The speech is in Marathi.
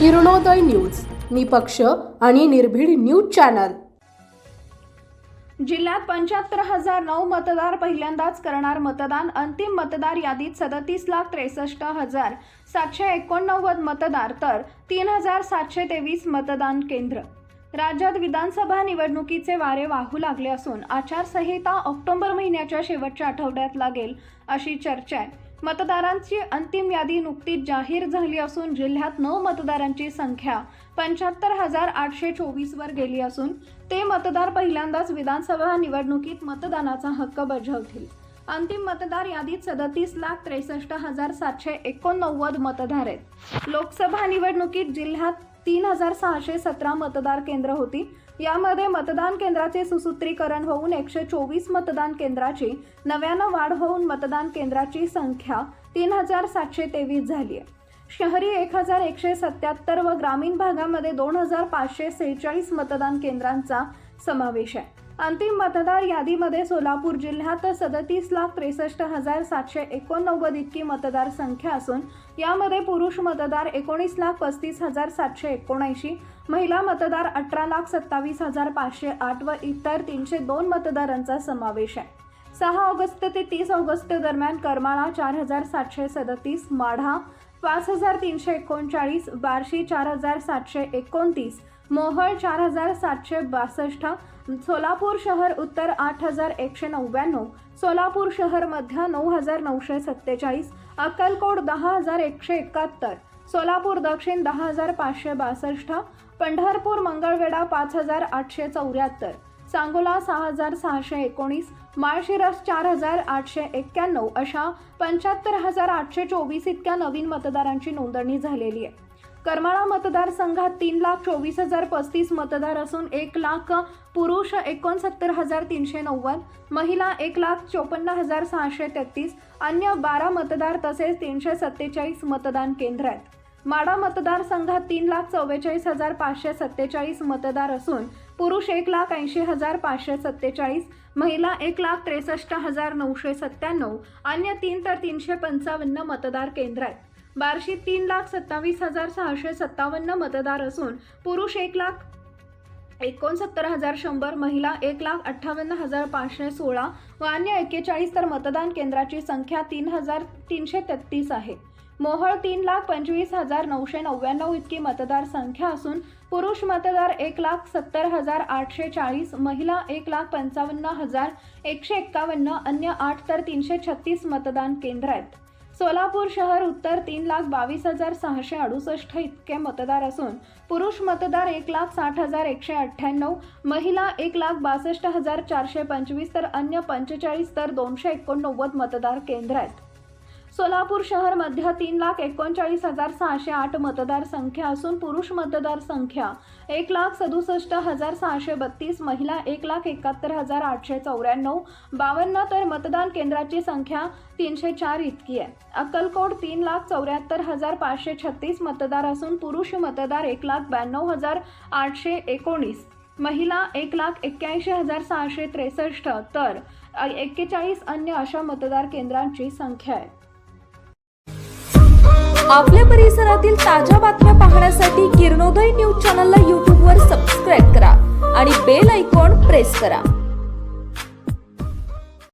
किरणोदय न्यूज निपक्ष आणि निर्भीड न्यूज चॅनल. जिल्ह्यात पंच्याहत्तर हजार नऊ मतदार पहिल्यांदाच करणार मतदान. अंतिम मतदार यादीत सदतीस लाख त्रेसष्ट हजार सातशे एकोणनव्वद मतदार तर तीन हजार सातशे तेवीस मतदान केंद्र. राज्यात विधानसभा निवडणुकीचे वारे वाहू लागले असून आचारसंहिता ऑक्टोबर महिन्याच्या शेवटच्या आठवड्यात लागेल अशी चर्चा आहे. मतदारांची अंतिम यादी नुकतीच जाहीर झाली असून जिल्ह्यात नऊ मतदारांची संख्या पंच्याहत्तर हजार आठशे चोवीसवर गेली असून ते मतदार पहिल्यांदाच विधानसभा निवडणुकीत मतदानाचा हक्क बजावतील. अंतिम मतदार यादीत सदतीस लाख त्रेसष्ट हजार सातशे एकोणनव्वद मतदार आहेत. लोकसभा निवडणुकीत जिल्ह्यात तीन हजार सहाशे सतरा मतदार केंद्र होती. यामध्ये मतदान केंद्राचे सुसूत्रीकरण होऊन एकशे चोवीस मतदान केंद्राची नव्यानं वाढ होऊन मतदान केंद्राची संख्या तीन हजार सातशे तेवीस झाली आहे शहरी एक हजार एकशे सत्याहत्तर व ग्रामीण भागामध्ये दोन हजार पाचशे सेहेचाळीस मतदान केंद्रांचा समावेश आहे. अंतिम मतदार यादीमध्ये सोलापूर जिल्ह्यात सदतीस लाख त्रेसष्ट हजार सातशे एकोणनव्वद इतकी मतदार संख्या असून यामध्ये पुरुष मतदार एकोणीस लाख पस्तीस हजार सातशे एकोणऐंशी महिला मतदार अठरा लाख सत्तावीस हजार पाचशे आठ व इतर तीनशे दोन मतदारांचा समावेश आहे. सहा ऑगस्ट ते तीस ऑगस्ट दरम्यान करमाळा चार हजार सातशे सदतीस माढा पाच हजार तीनशे एकोणचाळीस बार्शी चार हजार सातशे एकोणतीस मोहळ चार हजार सातशे बासष्ट सोलापूर शहर उत्तर आठ हजार एकशे नव्याण्णव सोलापूर शहर मध्य नऊ हजार नऊशे सत्तेचाळीस अक्कलकोट दहा हजार एकशे एकाहत्तर सोलापूर दक्षिण दहा हजार पाचशे बासष्ट पंढरपूर मंगळवेढा पाच हजार आठशे चौऱ्याहत्तर सांगोला सहा हजार सहाशे एकोणीस माळशिरस चार हजार आठशे एक्क्याण्णव अशा पंच्याहत्तर हजार आठशे चोवीस इतक्या नवीन मतदारांची नोंदणी झालेली आहे. करमाळा मतदारसंघात तीन लाख चोवीस हजार पस्तीस मतदार असून एक लाख पुरुष एकोणसत्तर हजार तीनशे नव्वद महिला एक लाख चोपन्न हजार सहाशे तेहतीस अन्य बारा मतदार तसेच तीनशे सत्तेचाळीस मतदान केंद्र आहेत. माडा मतदारसंघात तीन लाख चव्वेचाळीस हजार पाचशे सत्तेचाळीस मतदार असून पुरुष एक लाख ऐंशी हजार पाचशे सत्तेचाळीस महिला एक लाख त्रेसष्ट हजार नऊशे सत्त्याण्णव अन्य तीन तर तीनशे पंचावन्न मतदार केंद्र आहेत. बार्शीत तीन लाख सत्तावीस हजार सहाशे सत्तावन्न मतदार असून पुरुष एक लाख एकोणसत्तर हजार शंभर महिला एक लाख अठ्ठावन्न हजार पाचशे सोळा व अन्य एक्केचाळीस तर मतदान केंद्राची संख्या तीन हजार तीनशे तेहतीस आहे. मोहोळ तीन लाख पंचवीस हजार नऊशे नव्याण्णव इतकी मतदार संख्या असून पुरुष मतदार एक लाख सत्तर हजार आठशे चाळीस महिला एक लाख पंचावन्न हजार एकशे एक्कावन्न अन्य आठ तर तीनशे छत्तीस मतदान केंद्र आहेत. सोलापूर शहर उत्तर तीन लाख बावीस हजार सहाशे अडुसष्ट इतके मतदार असून पुरुष मतदार एक लाख साठ हजार एकशे अठ्ठ्याण्णव महिला एक लाख बासष्ट हजार चारशे पंचवीस तर अन्य पंचेचाळीस तर दोनशे एकोणनव्वद मतदार केंद्र आहेत. सोलापूर शहर मध्य तीन लाख एकोणचाळीस हजार सहाशे आठ मतदार संख्या असून पुरुष मतदार संख्या एक लाख सदुसष्ट हजार सहाशे बत्तीस महिला एक लाख एकाहत्तर हजार आठशे चौऱ्याण्णव बावन्न तर मतदान केंद्राची संख्या तीनशे चार इतकी आहे. अक्कलकोट तीन लाख चौऱ्याहत्तर हजार पाचशे छत्तीस मतदार असून पुरुष मतदार एक लाख ब्याण्णव हजार आठशे एकोणीस महिला एक लाख एक्क्याऐंशी हजार सहाशे त्रेसष्ट तर एक्केचाळीस अन्य अशा मतदार केंद्रांची संख्या आहे. आपल्या परिसरातील ताज्या बातम्या पाहण्यासाठी किर